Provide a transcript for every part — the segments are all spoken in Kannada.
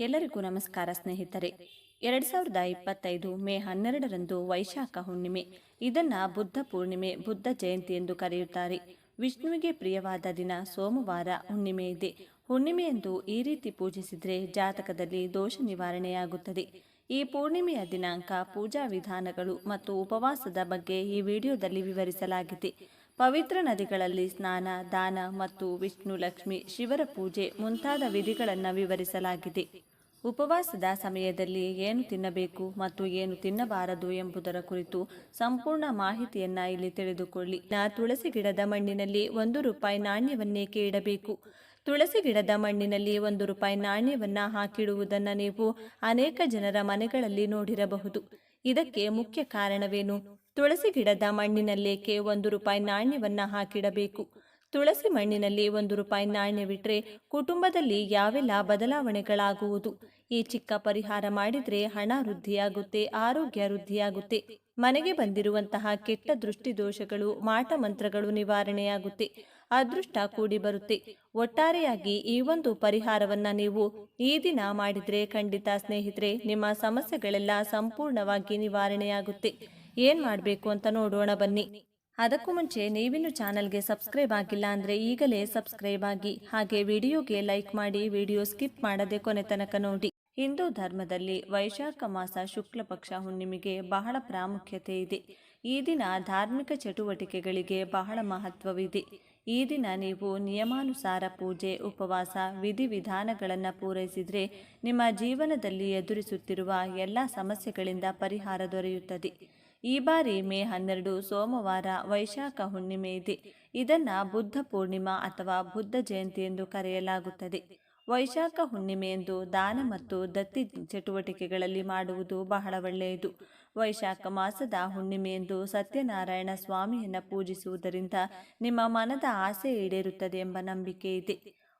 ಎಲ್ಲರಿಗೂ ನಮಸ್ಕಾರ ಸ್ನೇಹಿತರೆ. ಎರಡು ಸಾವಿರದ ಇಪ್ಪತ್ತೈದು ಮೇ ಹನ್ನೆರಡರಂದು ವೈಶಾಖ ಹುಣ್ಣಿಮೆ. ಇದನ್ನ ಬುದ್ಧ ಪೂರ್ಣಿಮೆ, ಬುದ್ಧ ಜಯಂತಿ ಎಂದು ಕರೆಯುತ್ತಾರೆ. ವಿಷ್ಣುವಿಗೆ ಪ್ರಿಯವಾದ ದಿನ ಸೋಮವಾರ ಹುಣ್ಣಿಮೆ ಇದೆ. ಹುಣ್ಣಿಮೆಯಂದು ಈ ರೀತಿ ಪೂಜಿಸಿದರೆ ಜಾತಕದಲ್ಲಿ ದೋಷ ನಿವಾರಣೆಯಾಗುತ್ತದೆ. ಈ ಪೂರ್ಣಿಮೆಯ ದಿನಾಂಕ ಪೂಜಾ ವಿಧಾನಗಳು ಮತ್ತು ಉಪವಾಸದ ಬಗ್ಗೆ ಈ ವಿಡಿಯೋದಲ್ಲಿ ವಿವರಿಸಲಾಗಿದೆ. ಪವಿತ್ರ ನದಿಗಳಲ್ಲಿ ಸ್ನಾನ, ದಾನ ಮತ್ತು ವಿಷ್ಣು, ಲಕ್ಷ್ಮಿ, ಶಿವರ ಪೂಜೆ ಮುಂತಾದ ವಿಧಿಗಳನ್ನು ವಿವರಿಸಲಾಗಿದೆ. ಉಪವಾಸದ ಸಮಯದಲ್ಲಿ ಏನು ತಿನ್ನಬೇಕು ಮತ್ತು ಏನು ತಿನ್ನಬಾರದು ಎಂಬುದರ ಕುರಿತು ಸಂಪೂರ್ಣ ಮಾಹಿತಿಯನ್ನ ಇಲ್ಲಿ ತಿಳಿದುಕೊಳ್ಳಿ. ನಾ ತುಳಸಿ ಗಿಡದ ಮಣ್ಣಿನಲ್ಲಿ ಒಂದು ರೂಪಾಯಿ ನಾಣ್ಯವನ್ನೇಕೆ ಇಡಬೇಕು ತುಳಸಿ ಗಿಡದ ಮಣ್ಣಿನಲ್ಲಿ ಒಂದು ರೂಪಾಯಿ ನಾಣ್ಯವನ್ನ ಹಾಕಿಡುವುದನ್ನು ನೀವು ಅನೇಕ ಜನರ ಮನೆಗಳಲ್ಲಿ ನೋಡಿರಬಹುದು. ಇದಕ್ಕೆ ಮುಖ್ಯ ಕಾರಣವೇನು? ತುಳಸಿ ಗಿಡದ ಮಣ್ಣಿನಲ್ಲೇಕೆ ಒಂದು ರೂಪಾಯಿ ನಾಣ್ಯವನ್ನ ಹಾಕಿಡಬೇಕು. ತುಳಸಿ ಮಣ್ಣಿನಲ್ಲಿ ಒಂದು ರೂಪಾಯಿ ನಾಣ್ಯವಿಟ್ರೆ ಕುಟುಂಬದಲ್ಲಿ ಯಾವೆಲ್ಲ ಬದಲಾವಣೆಗಳಾಗುವುದು? ಈ ಚಿಕ್ಕ ಪರಿಹಾರ ಮಾಡಿದ್ರೆ ಹಣ ವೃದ್ಧಿಯಾಗುತ್ತೆ, ಆರೋಗ್ಯ ವೃದ್ಧಿಯಾಗುತ್ತೆ. ಮನೆಗೆ ಬಂದಿರುವಂತಹ ಕೆಟ್ಟ ದೃಷ್ಟಿ ದೋಷಗಳು ಮಾಟ ಮಂತ್ರಗಳು ನಿವಾರಣೆಯಾಗುತ್ತೆ. ಅದೃಷ್ಟ ಕೂಡಿ ಬರುತ್ತೆ. ಒಟ್ಟಾರೆಯಾಗಿ ಈ ಒಂದು ಪರಿಹಾರವನ್ನ ನೀವು ಈ ದಿನ ಮಾಡಿದ್ರೆ ಖಂಡಿತ ಸ್ನೇಹಿತರೆ, ನಿಮ್ಮ ಸಮಸ್ಯೆಗಳೆಲ್ಲ ಸಂಪೂರ್ಣವಾಗಿ ನಿವಾರಣೆಯಾಗುತ್ತೆ. ಏನ್ ಮಾಡಬೇಕು ಅಂತ ನೋಡೋಣ ಬನ್ನಿ. ಅದಕ್ಕೂ ಮುಂಚೆ ನೀವಿನ್ನು ಚಾನಲ್ಗೆ ಸಬ್ಸ್ಕ್ರೈಬ್ ಆಗಿಲ್ಲ ಅಂದರೆ ಈಗಲೇ ಸಬ್ಸ್ಕ್ರೈಬ್ ಆಗಿ, ಹಾಗೆ ವಿಡಿಯೋಗೆ ಲೈಕ್ ಮಾಡಿ ವಿಡಿಯೋ ಸ್ಕಿಪ್ ಮಾಡದೆ ಕೊನೆ ತನಕ ನೋಡಿ. ಹಿಂದೂ ಧರ್ಮದಲ್ಲಿ ವೈಶಾಖ ಮಾಸ ಶುಕ್ಲ ಪಕ್ಷ ಹುಣ್ಣಿಮೆಗೆ ಬಹಳ ಪ್ರಾಮುಖ್ಯತೆ ಇದೆ. ಈ ದಿನ ಧಾರ್ಮಿಕ ಚಟುವಟಿಕೆಗಳಿಗೆ ಬಹಳ ಮಹತ್ವವಿದೆ. ಈ ದಿನ ನೀವು ನಿಯಮಾನುಸಾರ ಪೂಜೆ, ಉಪವಾಸ, ವಿಧಿವಿಧಾನಗಳನ್ನು ಪೂರೈಸಿದರೆ ನಿಮ್ಮ ಜೀವನದಲ್ಲಿ ಎದುರಿಸುತ್ತಿರುವ ಎಲ್ಲ ಸಮಸ್ಯೆಗಳಿಂದ ಪರಿಹಾರ ದೊರೆಯುತ್ತದೆ. ಈ ಬಾರಿ ಮೇ ಹನ್ನೆರಡು ಸೋಮವಾರ ವೈಶಾಖ ಹುಣ್ಣಿಮೆ ಇದೆ. ಇದನ್ನ ಬುದ್ಧ ಪೂರ್ಣಿಮಾ ಅಥವಾ ಬುದ್ಧ ಜಯಂತಿ ಎಂದು ಕರೆಯಲಾಗುತ್ತದೆ. ವೈಶಾಖ ಹುಣ್ಣಿಮೆಯಂದು ದಾನ ಮತ್ತು ದತ್ತಿ ಚಟುವಟಿಕೆಗಳಲ್ಲಿ ಮಾಡುವುದು ಬಹಳ ಒಳ್ಳೆಯದು. ವೈಶಾಖ ಮಾಸದ ಹುಣ್ಣಿಮೆಯಂದು ಸತ್ಯನಾರಾಯಣ ಸ್ವಾಮಿಯನ್ನು ಪೂಜಿಸುವುದರಿಂದ ನಿಮ್ಮ ಮನದ ಆಸೆ ಈಡೇರುತ್ತದೆ ಎಂಬ ನಂಬಿಕೆ ಇದೆ.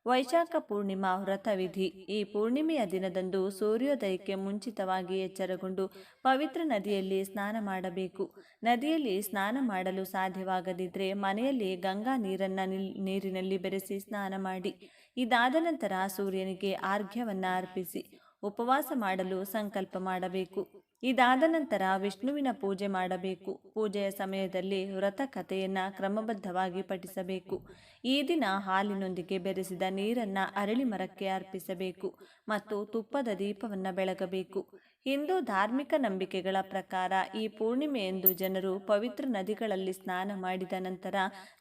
ವೈಶಾಖ ಪೂರ್ಣಿಮಾ ವ್ರತವಿಧಿ ಈ ಪೂರ್ಣಿಮೆಯ ದಿನದಂದು ಸೂರ್ಯೋದಯಕ್ಕೆ ಮುಂಚಿತವಾಗಿ ಎಚ್ಚರಗೊಂಡು ಪವಿತ್ರ ನದಿಯಲ್ಲಿ ಸ್ನಾನ ಮಾಡಬೇಕು. ನದಿಯಲ್ಲಿ ಸ್ನಾನ ಮಾಡಲು ಸಾಧ್ಯವಾಗದಿದ್ದರೆ ಮನೆಯಲ್ಲಿ ಗಂಗಾ ನೀರನ್ನು ನೀರಿನಲ್ಲಿ ಬೆರೆಸಿ ಸ್ನಾನ ಮಾಡಿ. ಇದಾದ ನಂತರ ಸೂರ್ಯನಿಗೆ ಆರ್ಘ್ಯವನ್ನು ಅರ್ಪಿಸಿ. ಉಪವಾಸ ಮಾಡಲು ಸಂಕಲ್ಪ ಮಾಡಬೇಕು. ಇದಾದ ನಂತರ ವಿಷ್ಣುವಿನ ಪೂಜೆ ಮಾಡಬೇಕು. ಪೂಜೆಯ ಸಮಯದಲ್ಲಿ ವ್ರತ ಕಥೆಯನ್ನು ಕ್ರಮಬದ್ಧವಾಗಿ ಪಠಿಸಬೇಕು. ಈ ದಿನ ಹಾಲಿನೊಂದಿಗೆ ಬೆರೆಸಿದ ನೀರನ್ನು ಅರಳಿ ಮರಕ್ಕೆ ಅರ್ಪಿಸಬೇಕು ಮತ್ತು ತುಪ್ಪದ ದೀಪವನ್ನು ಬೆಳಗಬೇಕು. ಹಿಂದೂ ಧಾರ್ಮಿಕ ನಂಬಿಕೆಗಳ ಪ್ರಕಾರ ಈ ಪೂರ್ಣಿಮೆಯೆಂದು ಜನರು ಪವಿತ್ರ ನದಿಗಳಲ್ಲಿ ಸ್ನಾನ ಮಾಡಿದ ನಂತರ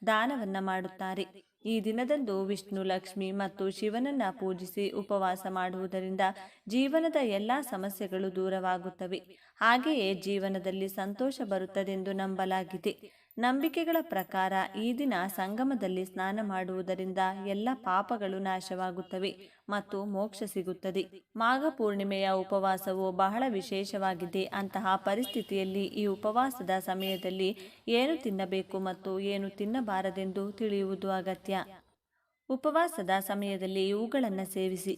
ದಾನವನ್ನು ಮಾಡುತ್ತಾರೆ. ಈ ದಿನದಂದು ವಿಷ್ಣು, ಲಕ್ಷ್ಮಿ ಮತ್ತು ಶಿವನನ್ನ ಪೂಜಿಸಿ ಉಪವಾಸ ಮಾಡುವುದರಿಂದ ಜೀವನದ ಎಲ್ಲ ಸಮಸ್ಯೆಗಳು ದೂರವಾಗುತ್ತವೆ. ಹಾಗೆಯೇ ಜೀವನದಲ್ಲಿ ಸಂತೋಷ ಬರುತ್ತದೆಂದು ನಂಬಲಾಗಿದೆ. ನಂಬಿಕೆಗಳ ಪ್ರಕಾರ ಈ ದಿನ ಸಂಗಮದಲ್ಲಿ ಸ್ನಾನ ಮಾಡುವುದರಿಂದ ಎಲ್ಲ ಪಾಪಗಳು ನಾಶವಾಗುತ್ತವೆ ಮತ್ತು ಮೋಕ್ಷ ಸಿಗುತ್ತದೆ. ಮಾಘ ಪೂರ್ಣಿಮೆಯ ಉಪವಾಸವು ಬಹಳ ವಿಶೇಷವಾಗಿದೆ. ಅಂತಹ ಪರಿಸ್ಥಿತಿಯಲ್ಲಿ ಈ ಉಪವಾಸದ ಸಮಯದಲ್ಲಿ ಏನು ತಿನ್ನಬೇಕು ಮತ್ತು ಏನು ತಿನ್ನಬಾರದೆಂದು ತಿಳಿಯುವುದು ಅಗತ್ಯ. ಉಪವಾಸದ ಸಮಯದಲ್ಲಿ ಇವುಗಳನ್ನು ಸೇವಿಸಿ.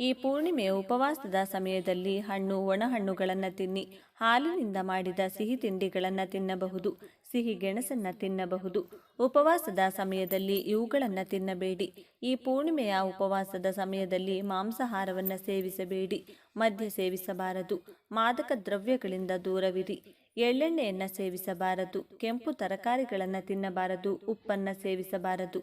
ಈ ಪೂರ್ಣಿಮೆಯ ಉಪವಾಸದ ಸಮಯದಲ್ಲಿ ಹಣ್ಣು ಒಣಹಣ್ಣುಗಳನ್ನು ತಿನ್ನಿ. ಹಾಲಿನಿಂದ ಮಾಡಿದ ಸಿಹಿ ತಿಂಡಿಗಳನ್ನು ತಿನ್ನಬಹುದು. ಸಿಹಿ ಗೆಣಸನ್ನು ತಿನ್ನಬಹುದು. ಉಪವಾಸದ ಸಮಯದಲ್ಲಿ ಇವುಗಳನ್ನು ತಿನ್ನಬೇಡಿ. ಈ ಪೂರ್ಣಿಮೆಯ ಉಪವಾಸದ ಸಮಯದಲ್ಲಿ ಮಾಂಸಾಹಾರವನ್ನು ಸೇವಿಸಬೇಡಿ. ಮದ್ಯ ಸೇವಿಸಬಾರದು. ಮಾದಕ ದ್ರವ್ಯಗಳಿಂದ ದೂರವಿರಿ. ಎಳ್ಳೆಣ್ಣೆಯನ್ನು ಸೇವಿಸಬಾರದು. ಕೆಂಪು ತರಕಾರಿಗಳನ್ನು ತಿನ್ನಬಾರದು. ಉಪ್ಪನ್ನು ಸೇವಿಸಬಾರದು.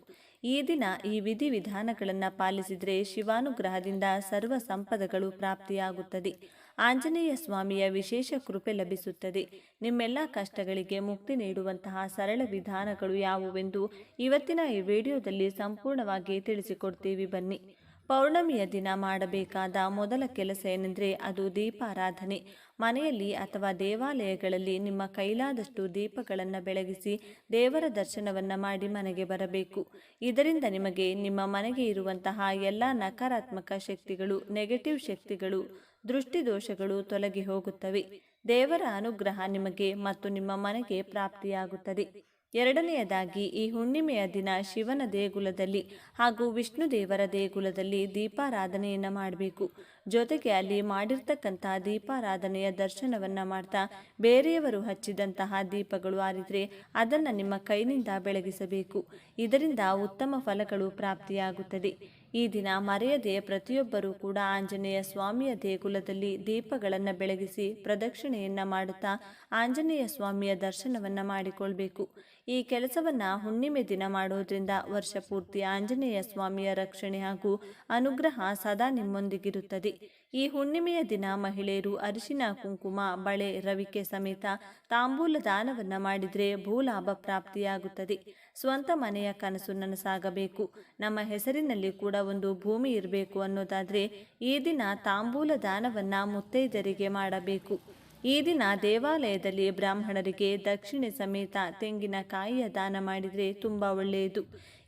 ಈ ದಿನ ಈ ವಿಧಿವಿಧಾನಗಳನ್ನು ಪಾಲಿಸಿದರೆ ಶಿವಾನುಗ್ರಹದಿಂದ ಸರ್ವ ಸಂಪದಗಳು ಪ್ರಾಪ್ತಿಯಾಗುತ್ತದೆ. ಆಂಜನೇಯ ಸ್ವಾಮಿಯ ವಿಶೇಷ ಕೃಪೆ ಲಭಿಸುತ್ತದೆ. ನಿಮ್ಮೆಲ್ಲ ಕಷ್ಟಗಳಿಗೆ ಮುಕ್ತಿ ನೀಡುವಂತಹ ಸರಳ ವಿಧಾನಗಳು ಯಾವುವೆಂದು ಇವತ್ತಿನ ಈ ವಿಡಿಯೋದಲ್ಲಿ ಸಂಪೂರ್ಣವಾಗಿ ತಿಳಿಸಿಕೊಡ್ತೀವಿ ಬನ್ನಿ. ಪೌರ್ಣಮಿಯ ದಿನ ಮಾಡಬೇಕಾದ ಮೊದಲ ಕೆಲಸ ಏನೆಂದರೆ ಅದು ದೀಪಾರಾಧನೆ. ಮನೆಯಲ್ಲಿ ಅಥವಾ ದೇವಾಲಯಗಳಲ್ಲಿ ನಿಮ್ಮ ಕೈಲಾದಷ್ಟು ದೀಪಗಳನ್ನು ಬೆಳಗಿಸಿ ದೇವರ ದರ್ಶನವನ್ನು ಮಾಡಿ ಮನೆಗೆ ಬರಬೇಕು. ಇದರಿಂದ ನಿಮಗೆ ನಿಮ್ಮ ಮನೆಗೆ ಇರುವಂತಹ ಎಲ್ಲ ನಕಾರಾತ್ಮಕ ಶಕ್ತಿಗಳು ನೆಗೆಟಿವ್ ಶಕ್ತಿಗಳು, ದೃಷ್ಟಿದೋಷಗಳು ತೊಲಗಿ ಹೋಗುತ್ತವೆ. ದೇವರ ಅನುಗ್ರಹ ನಿಮಗೆ ಮತ್ತು ನಿಮ್ಮ ಮನೆಗೆ ಪ್ರಾಪ್ತಿಯಾಗುತ್ತದೆ. ಎರಡನೆಯದಾಗಿ ಈ ಹುಣ್ಣಿಮೆಯ ದಿನ ಶಿವನ ದೇಗುಲದಲ್ಲಿ ಹಾಗೂ ವಿಷ್ಣು ದೇವರ ದೇಗುಲದಲ್ಲಿ ದೀಪಾರಾಧನೆಯನ್ನು ಮಾಡಬೇಕು. ಜೊತೆಗೆ ಅಲ್ಲಿ ಮಾಡಿರ್ತಕ್ಕಂತಹ ದೀಪಾರಾಧನೆಯ ದರ್ಶನವನ್ನು ಮಾಡ್ತಾ ಬೇರೆಯವರು ಹಚ್ಚಿದಂತಹ ದೀಪಗಳು ಆರಿದ್ರೆ ಅದನ್ನು ನಿಮ್ಮ ಕೈನಿಂದ ಬೆಳಗಿಸಬೇಕು. ಇದರಿಂದ ಉತ್ತಮ ಫಲಗಳು ಪ್ರಾಪ್ತಿಯಾಗುತ್ತದೆ. ಈ ದಿನ ಮರೆಯದೆ ಪ್ರತಿಯೊಬ್ಬರೂ ಕೂಡ ಆಂಜನೇಯ ಸ್ವಾಮಿಯ ದೇಗುಲದಲ್ಲಿ ದೀಪಗಳನ್ನು ಬೆಳಗಿಸಿ ಪ್ರದಕ್ಷಿಣೆಯನ್ನು ಮಾಡುತ್ತಾ ಆಂಜನೇಯ ಸ್ವಾಮಿಯ ದರ್ಶನವನ್ನು ಮಾಡಿಕೊಳ್ಬೇಕು. ಈ ಕೆಲಸವನ್ನ ಹುಣ್ಣಿಮೆ ದಿನ ಮಾಡುವುದರಿಂದ ವರ್ಷ ಪೂರ್ತಿ ಆಂಜನೇಯ ಸ್ವಾಮಿಯ ರಕ್ಷಣೆ ಹಾಗೂ ಅನುಗ್ರಹ ಸದಾ ನಿಮ್ಮೊಂದಿಗಿರುತ್ತದೆ. ಈ ಹುಣ್ಣಿಮೆಯ ದಿನ ಮಹಿಳೆಯರು ಅರಿಶಿನ, ಕುಂಕುಮ, ಬಳೆ, ರವಿಕೆ ಸಮೇತ ತಾಂಬೂಲ ದಾನವನ್ನ ಮಾಡಿದ್ರೆ ಭೂಲಾಭ ಪ್ರಾಪ್ತಿಯಾಗುತ್ತದೆ. ಸ್ವಂತ ಮನೆಯ ಕನಸು ನನಸಾಗಬೇಕು. ನಮ್ಮ ಹೆಸರಿನಲ್ಲಿ ಕೂಡ ಒಂದು ಭೂಮಿ ಇರಬೇಕು ಅನ್ನೋದಾದರೆ ಈ ದಿನ ತಾಂಬೂಲ ದಾನವನ್ನು ಮುತ್ತೈದರಿಗೆ ಮಾಡಬೇಕು. ಈ ದಿನ ದೇವಾಲಯದಲ್ಲಿ ಬ್ರಾಹ್ಮಣರಿಗೆ ದಕ್ಷಿಣೆ ಸಮೇತ ತೆಂಗಿನಕಾಯಿಯ ದಾನ ಮಾಡಿದರೆ ತುಂಬ ಒಳ್ಳೆಯದು.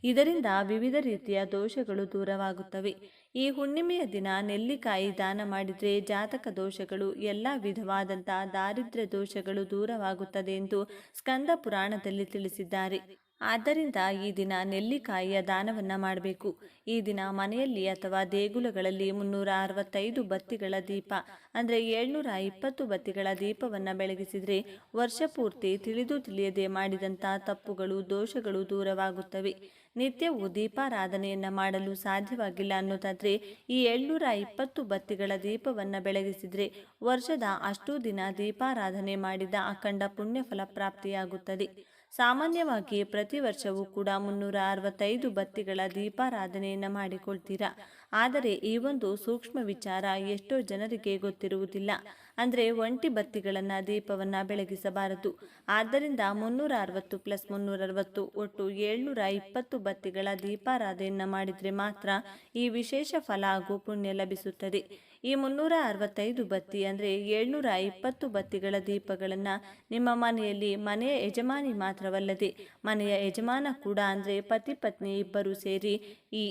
ಇದರಿಂದ ವಿವಿಧ ರೀತಿಯ ದೋಷಗಳು ದೂರವಾಗುತ್ತವೆ. ಈ ಹುಣ್ಣಿಮೆಯ ದಿನ ನೆಲ್ಲಿಕಾಯಿ ದಾನ ಮಾಡಿದರೆ ಜಾತಕ ದೋಷಗಳು, ಎಲ್ಲ ವಿಧವಾದಂಥ ದಾರಿದ್ರ್ಯ ದೋಷಗಳು ದೂರವಾಗುತ್ತದೆ ಎಂದು ಸ್ಕಂದ ಪುರಾಣದಲ್ಲಿ ತಿಳಿಸಿದ್ದಾರೆ. ಆದ್ದರಿಂದ ಈ ದಿನ ನೆಲ್ಲಿಕಾಯಿಯ ದಾನವನ್ನು ಮಾಡಬೇಕು. ಈ ದಿನ ಮನೆಯಲ್ಲಿ ಅಥವಾ ದೇಗುಲಗಳಲ್ಲಿ ಮುನ್ನೂರ ಅರವತ್ತೈದು ಬತ್ತಿಗಳ ದೀಪ, ಅಂದರೆ ಏಳ್ನೂರ ಇಪ್ಪತ್ತು ಬತ್ತಿಗಳ ದೀಪವನ್ನು ಬೆಳಗಿಸಿದರೆ ವರ್ಷ ಪೂರ್ತಿ ತಿಳಿದು ತಿಳಿಯದೆ ಮಾಡಿದಂಥ ತಪ್ಪುಗಳು, ದೋಷಗಳು ದೂರವಾಗುತ್ತವೆ. ನಿತ್ಯವೂ ದೀಪಾರಾಧನೆಯನ್ನು ಮಾಡಲು ಸಾಧ್ಯವಾಗಿಲ್ಲ ಅನ್ನೋದಾದರೆ ಈ ಏಳ್ನೂರ ಇಪ್ಪತ್ತು ಬತ್ತಿಗಳ ದೀಪವನ್ನು ಬೆಳಗಿಸಿದರೆ ವರ್ಷದ ಅಷ್ಟೂ ದಿನ ದೀಪಾರಾಧನೆ ಮಾಡಿದ ಅಖಂಡ ಪುಣ್ಯಫಲ ಪ್ರಾಪ್ತಿಯಾಗುತ್ತದೆ. ಸಾಮಾನ್ಯವಾಗಿ ಪ್ರತಿ ವರ್ಷವೂ ಕೂಡ ಮುನ್ನೂರ ಅರವತ್ತೈದು ಬತ್ತಿಗಳ ದೀಪಾರಾಧನೆಯನ್ನು ಮಾಡಿಕೊಳ್ತೀರಾ? ಆದರೆ ಈ ಒಂದು ಸೂಕ್ಷ್ಮ ವಿಚಾರ ಎಷ್ಟೋ ಜನರಿಗೆ ಗೊತ್ತಿರುವುದಿಲ್ಲ. ಅಂದರೆ ಒಂಟಿ ಬತ್ತಿಗಳನ್ನು ದೀಪವನ್ನು ಬೆಳಗಿಸಬಾರದು. ಆದ್ದರಿಂದ ಮುನ್ನೂರ ಅರವತ್ತು ಪ್ಲಸ್ ಮುನ್ನೂರ ಅರವತ್ತು ಒಟ್ಟು ಏಳ್ನೂರ ಇಪ್ಪತ್ತು ಬತ್ತಿಗಳ ದೀಪಾರಾಧನೆಯನ್ನು ಮಾಡಿದರೆ ಮಾತ್ರ ಈ ವಿಶೇಷ ಫಲ ಹಾಗೂ ಪುಣ್ಯ ಲಭಿಸುತ್ತದೆ. ಈ ಮುನ್ನೂರ ಅರವತ್ತೈದು ಬತ್ತಿ ಅಂದರೆ ಏಳ್ನೂರ ಇಪ್ಪತ್ತು ಬತ್ತಿಗಳ ದೀಪಗಳನ್ನು ನಿಮ್ಮ ಮನೆಯಲ್ಲಿ ಮನೆಯ ಯಜಮಾನಿ ಮಾತ್ರವಲ್ಲದೆ ಮನೆಯ ಯಜಮಾನ ಕೂಡ ಅಂದರೆ ಪತಿ ಪತ್ನಿ ಇಬ್ಬರು ಸೇರಿ ಈ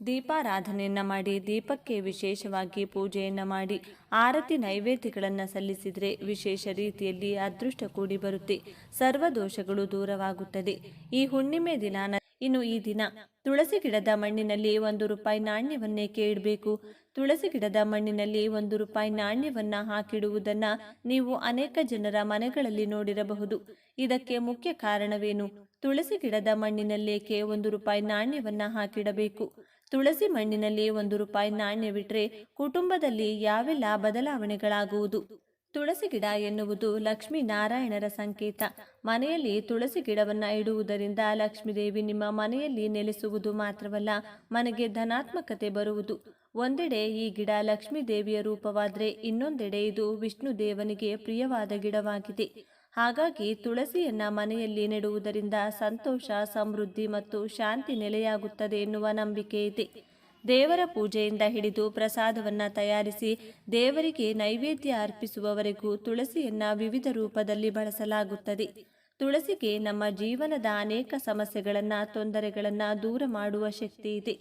ದೀಪಾರಾಧನೆಯನ್ನ ಮಾಡಿ, ದೀಪಕ್ಕೆ ವಿಶೇಷವಾಗಿ ಪೂಜೆಯನ್ನ ಮಾಡಿ, ಆರತಿ ನೈವೇದ್ಯಗಳನ್ನು ಸಲ್ಲಿಸಿದರೆ ವಿಶೇಷ ರೀತಿಯಲ್ಲಿ ಅದೃಷ್ಟ ಕೂಡಿ ಬರುತ್ತೆ. ಸರ್ವ ದೋಷಗಳು ದೂರವಾಗುತ್ತದೆ. ಈ ಹುಣ್ಣಿಮೆ ದಿನ ಇನ್ನು ಈ ದಿನ ತುಳಸಿ ಗಿಡದ ಮಣ್ಣಿನಲ್ಲಿ ಒಂದು ರೂಪಾಯಿ ನಾಣ್ಯವನ್ನೇಕೆ ಇಡಬೇಕು ತುಳಸಿ ಗಿಡದ ಮಣ್ಣಿನಲ್ಲಿ ಒಂದು ರೂಪಾಯಿ ನಾಣ್ಯವನ್ನ ಹಾಕಿಡುವುದನ್ನ ನೀವು ಅನೇಕ ಜನರ ಮನೆಗಳಲ್ಲಿ ನೋಡಿರಬಹುದು. ಇದಕ್ಕೆ ಮುಖ್ಯ ಕಾರಣವೇನು? ತುಳಸಿ ಗಿಡದ ಮಣ್ಣಿನಲ್ಲೇಕೆ ಒಂದು ರೂಪಾಯಿ ನಾಣ್ಯವನ್ನ ಹಾಕಿಡಬೇಕು. ತುಳಸಿ ಮಣ್ಣಿನಲ್ಲಿ ಒಂದು ರೂಪಾಯಿ ನಾಣ್ಯವಿಟ್ರೆ ಕುಟುಂಬದಲ್ಲಿ ಯಾವೆಲ್ಲ ಬದಲಾವಣೆಗಳಾಗುವುದು? ತುಳಸಿ ಗಿಡ ಎನ್ನುವುದು ಲಕ್ಷ್ಮೀ ನಾರಾಯಣರ ಸಂಕೇತ. ಮನೆಯಲ್ಲಿ ತುಳಸಿ ಗಿಡವನ್ನ ಇಡುವುದರಿಂದ ಲಕ್ಷ್ಮೀದೇವಿ ನಿಮ್ಮ ಮನೆಯಲ್ಲಿ ನೆಲೆಸುವುದು ಮಾತ್ರವಲ್ಲ, ಮನೆಗೆ ಧನಾತ್ಮಕತೆ ಬರುವುದು. ಒಂದೆಡೆ ಈ ಗಿಡ ಲಕ್ಷ್ಮೀ ದೇವಿಯ ರೂಪವಾದರೆ ಇನ್ನೊಂದೆಡೆ ಇದು ವಿಷ್ಣು ದೇವನಿಗೆ ಪ್ರಿಯವಾದ ಗಿಡವಾಗಿದೆ. ಹಾಗಾಗಿ ತುಳಸಿಯನ್ನ ಮನೆಯಲ್ಲಿ ನೆಡುವುದರಿಂದ ಸಂತೋಷ, ಸಮೃದ್ಧಿ ಮತ್ತು ಶಾಂತಿ ನೆಲೆಯಾಗುತ್ತದೆ ಎನ್ನುವ ನಂಬಿಕೆ ಇದೆ. ದೇವರ ಪೂಜೆಯಿಂದ ಹಿಡಿದು ಪ್ರಸಾದವನ್ನ ತಯಾರಿಸಿ ದೇವರಿಗೆ ನೈವೇದ್ಯ ಅರ್ಪಿಸುವವರೆಗೂ ತುಳಸಿಯನ್ನ ವಿವಿಧ ರೂಪದಲ್ಲಿ ಬಳಸಲಾಗುತ್ತದೆ. ತುಳಸಿಗೆ ನಮ್ಮ ಜೀವನದ ಅನೇಕ ಸಮಸ್ಯೆಗಳನ್ನು, ತೊಂದರೆಗಳನ್ನು ದೂರ ಮಾಡುವ ಶಕ್ತಿ ಇದೆ.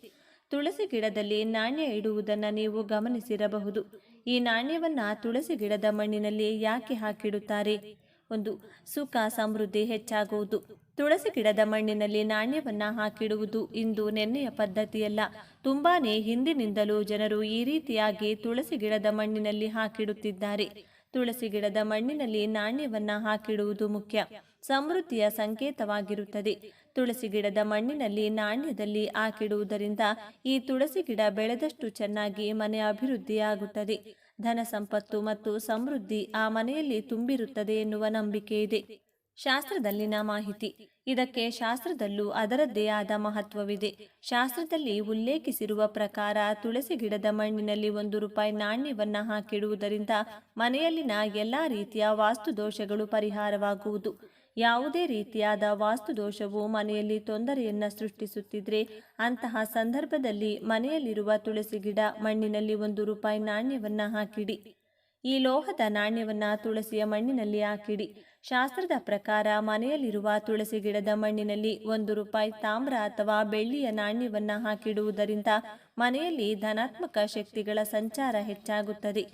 ತುಳಸಿ ಗಿಡದಲ್ಲಿ ನಾಣ್ಯ ಇಡುವುದನ್ನು ನೀವು ಗಮನಿಸಿರಬಹುದು. ಈ ನಾಣ್ಯವನ್ನ ತುಳಸಿ ಗಿಡದ ಮಣ್ಣಿನಲ್ಲಿ ಯಾಕೆ ಹಾಕಿಡುತ್ತಾರೆ? ಒಂದು, ಸುಖ, ಸಮೃದ್ಧಿ ಹೆಚ್ಚಾಗುವುದು. ತುಳಸಿ ಗಿಡದ ಮಣ್ಣಿನಲ್ಲಿ ನಾಣ್ಯವನ್ನ ಹಾಕಿಡುವುದು ಇಂದು ನೆನ್ನೆಯ ಪದ್ಧತಿಯಲ್ಲ. ತುಂಬಾನೇ ಹಿಂದಿನಿಂದಲೂ ಜನರು ಈ ರೀತಿಯಾಗಿ ತುಳಸಿ ಗಿಡದ ಮಣ್ಣಿನಲ್ಲಿ ಹಾಕಿಡುತ್ತಿದ್ದಾರೆ. ತುಳಸಿ ಗಿಡದ ಮಣ್ಣಿನಲ್ಲಿ ನಾಣ್ಯವನ್ನ ಹಾಕಿಡುವುದು ಮುಖ್ಯ. ಸಮೃದ್ಧಿಯ ಸಂಕೇತವಾಗಿರುತ್ತದೆ. ತುಳಸಿ ಗಿಡದ ಮಣ್ಣಿನಲ್ಲಿ ನಾಣ್ಯದಲ್ಲಿ ಹಾಕಿಡುವುದರಿಂದ ಈ ತುಳಸಿ ಗಿಡ ಬೆಳೆದಷ್ಟು ಚೆನ್ನಾಗಿ ಮನೆ ಅಭಿವೃದ್ಧಿಯಾಗುತ್ತದೆ. ಧನ ಸಂಪತ್ತು ಮತ್ತು ಸಮೃದ್ಧಿ ಆ ಮನೆಯಲ್ಲಿ ತುಂಬಿರುತ್ತದೆ ಎನ್ನುವ ನಂಬಿಕೆ ಇದೆ. ಶಾಸ್ತ್ರದಲ್ಲಿನ ಮಾಹಿತಿ. ಇದಕ್ಕೆ ಶಾಸ್ತ್ರದಲ್ಲೂ ಅದರದ್ದೇ ಆದ ಮಹತ್ವವಿದೆ. ಶಾಸ್ತ್ರದಲ್ಲಿ ಉಲ್ಲೇಖಿಸಿರುವ ಪ್ರಕಾರ ತುಳಸಿ ಗಿಡದ ಮಣ್ಣಿನಲ್ಲಿ ಒಂದು ರೂಪಾಯಿ ನಾಣ್ಯವನ್ನು ಹಾಕಿಡುವುದರಿಂದ ಮನೆಯಲ್ಲಿನ ಎಲ್ಲಾ ರೀತಿಯ ವಾಸ್ತು ದೋಷಗಳು ಪರಿಹಾರವಾಗುವುದು. ಯಾವುದೇ ರೀತಿಯಾದ ವಾಸ್ತು ದೋಷವು ಮನೆಯಲ್ಲಿ ತೊಂದರೆಯನ್ನು ಸೃಷ್ಟಿಸುತ್ತಿದ್ರೆ ಅಂತಹ ಸಂದರ್ಭದಲ್ಲಿ ಮನೆಯಲ್ಲಿರುವ ತುಳಸಿ ಗಿಡ ಮಣ್ಣಿನಲ್ಲಿ ಒಂದು ರೂಪಾಯಿ ನಾಣ್ಯವನ್ನು ಹಾಕಿಡಿ. ಈ ಲೋಹದ ನಾಣ್ಯವನ್ನ ತುಳಸಿಯ ಮಣ್ಣಿನಲ್ಲಿ ಹಾಕಿಡಿ. ಶಾಸ್ತ್ರದ ಪ್ರಕಾರ ಮನೆಯಲ್ಲಿರುವ ತುಳಸಿ ಗಿಡದ ಮಣ್ಣಿನಲ್ಲಿ ಒಂದು ರೂಪಾಯಿ ತಾಮ್ರ ಅಥವಾ ಬೆಳ್ಳಿಯ ನಾಣ್ಯವನ್ನ ಹಾಕಿಡುವುದರಿಂದ ಮನೆಯಲ್ಲಿ ಧನಾತ್ಮಕ ಶಕ್ತಿಗಳ ಸಂಚಾರ ಹೆಚ್ಚಾಗುತ್ತದೆ.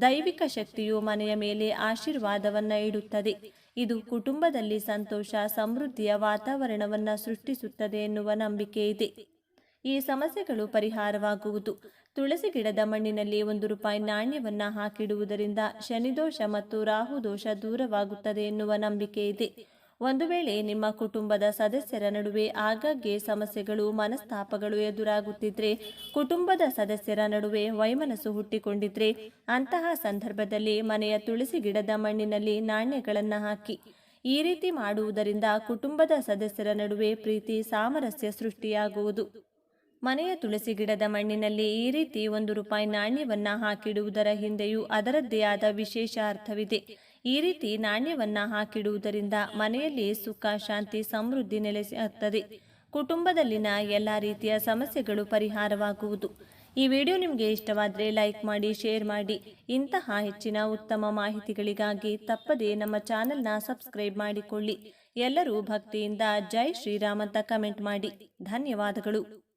ದೈವಿಕ ಶಕ್ತಿಯು ಮನೆಯ ಮೇಲೆ ಆಶೀರ್ವಾದವನ್ನ ಇಡುತ್ತದೆ. ಇದು ಕುಟುಂಬದಲ್ಲಿ ಸಂತೋಷ, ಸಮೃದ್ಧಿಯ ವಾತಾವರಣವನ್ನ ಸೃಷ್ಟಿಸುತ್ತದೆ ಎನ್ನುವ ನಂಬಿಕೆ ಇದೆ. ಈ ಸಮಸ್ಯೆಗಳು ಪರಿಹಾರವಾಗುವುದು. ತುಳಸಿ ಗಿಡದ ಮಣ್ಣಿನಲ್ಲಿ ಒಂದು ರೂಪಾಯಿ ನಾಣ್ಯವನ್ನು ಹಾಕಿಡುವುದರಿಂದ ಶನಿದೋಷ ಮತ್ತು ರಾಹು ದೋಷ ದೂರವಾಗುತ್ತದೆ ಎನ್ನುವ ನಂಬಿಕೆ ಇದೆ. ಒಂದು ವೇಳೆ ನಿಮ್ಮ ಕುಟುಂಬದ ಸದಸ್ಯರ ನಡುವೆ ಆಗಾಗ್ಗೆ ಸಮಸ್ಯೆಗಳು, ಮನಸ್ತಾಪಗಳು ಎದುರಾಗುತ್ತಿದ್ರೆ, ಕುಟುಂಬದ ಸದಸ್ಯರ ನಡುವೆ ವೈಮನಸ್ಸು ಹುಟ್ಟಿಕೊಂಡಿದ್ರೆ, ಅಂತಹ ಸಂದರ್ಭದಲ್ಲಿ ಮನೆಯ ತುಳಸಿ ಗಿಡದ ಮಣ್ಣಿನಲ್ಲಿ ನಾಣ್ಯಗಳನ್ನು ಹಾಕಿ. ಈ ರೀತಿ ಮಾಡುವುದರಿಂದ ಕುಟುಂಬದ ಸದಸ್ಯರ ನಡುವೆ ಪ್ರೀತಿ, ಸಾಮರಸ್ಯ ಸೃಷ್ಟಿಯಾಗುವುದು. ಮನೆಯ ತುಳಸಿ ಗಿಡದ ಮಣ್ಣಿನಲ್ಲಿ ಈ ರೀತಿ ಒಂದು ರೂಪಾಯಿ ನಾಣ್ಯವನ್ನ ಹಾಕಿಡುವುದರ ಹಿಂದೆಯೂ ಅದರದ್ದೇ ಆದ ವಿಶೇಷ ಅರ್ಥವಿದೆ. ಈ ರೀತಿ ನಾಣ್ಯವನ್ನ ಹಾಕಿಡುವುದರಿಂದ ಮನೆಯಲ್ಲಿ ಸುಖ, ಶಾಂತಿ, ಸಮೃದ್ಧಿ ನೆಲೆಸುತ್ತದೆ ಕುಟುಂಬದಲ್ಲಿನ ಎಲ್ಲ ರೀತಿಯ ಸಮಸ್ಯೆಗಳು ಪರಿಹಾರವಾಗುವುದು. ಈ ವಿಡಿಯೋ ನಿಮಗೆ ಇಷ್ಟವಾದರೆ ಲೈಕ್ ಮಾಡಿ, ಶೇರ್ ಮಾಡಿ. ಇಂತಹ ಹೆಚ್ಚಿನ ಉತ್ತಮ ಮಾಹಿತಿಗಳಿಗಾಗಿ ತಪ್ಪದೇ ನಮ್ಮ ಚಾನೆಲ್ನ ಸಬ್ಸ್ಕ್ರೈಬ್ ಮಾಡಿಕೊಳ್ಳಿ. ಎಲ್ಲರೂ ಭಕ್ತಿಯಿಂದ ಜೈ ಶ್ರೀರಾಮ್ ಅಂತ ಕಮೆಂಟ್ ಮಾಡಿ. ಧನ್ಯವಾದಗಳು.